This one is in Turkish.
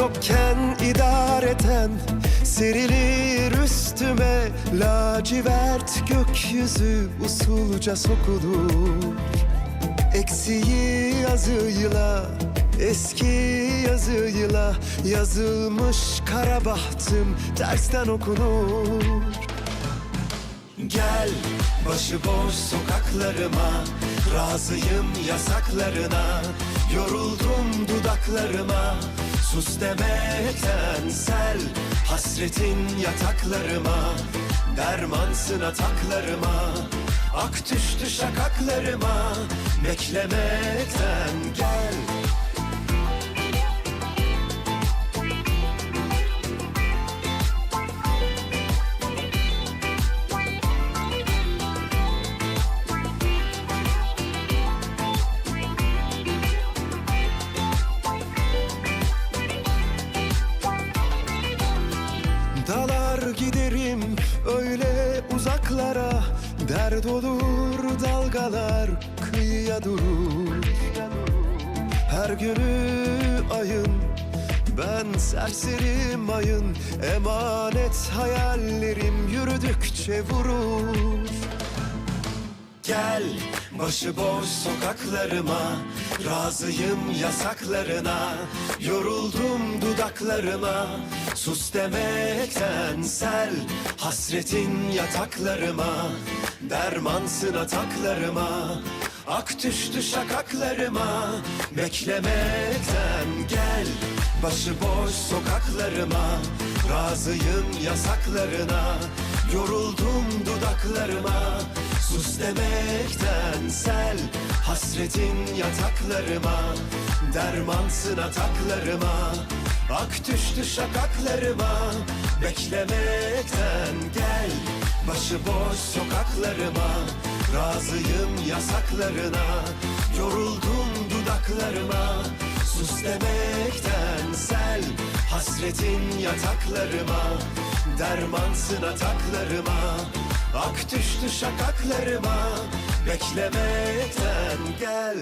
Giderken idareten serilir üstüme Lacivert gökyüzü usulca sokulur. Eksiği yazıyla Eski yazıyla yazılmış kara bahtım tersten okunur. Gel başıboş sokaklarıma Razıyım yasaklarına Yoruldum dudaklarıma Sus demekten sel Hasretin yataklarıma Dermansın ataklarıma Ak düştü şakaklarıma. Beklemekten öyle uzaklara Dert olur dalgalar kıyıya durur Her günü ayın ben serserim ayın. Emanet hayallerim yürüdükçe vurur başıboş sokaklarıma Razıyım yasaklarına. Yoruldum dudaklarıma Sus demekten sel Hasretin yataklarıma. Dermansın ataklarıma Ak düştü şakaklarıma. Beklemekten gel Başıboş sokaklarıma. Razıyım yasaklarına. Yoruldum dudaklarıma Sus demekten sel Hasretin yataklarıma Dermansın ataklarıma Ak düştü şakaklarıma. Beklemekten gel Başıboş sokaklarıma Razıyım yasaklarına Yoruldum dudaklarıma. Sus demekten sel Hasretin yataklarıma Dermansın ataklarıma Ak düştü şakaklarıma Beklemekten gel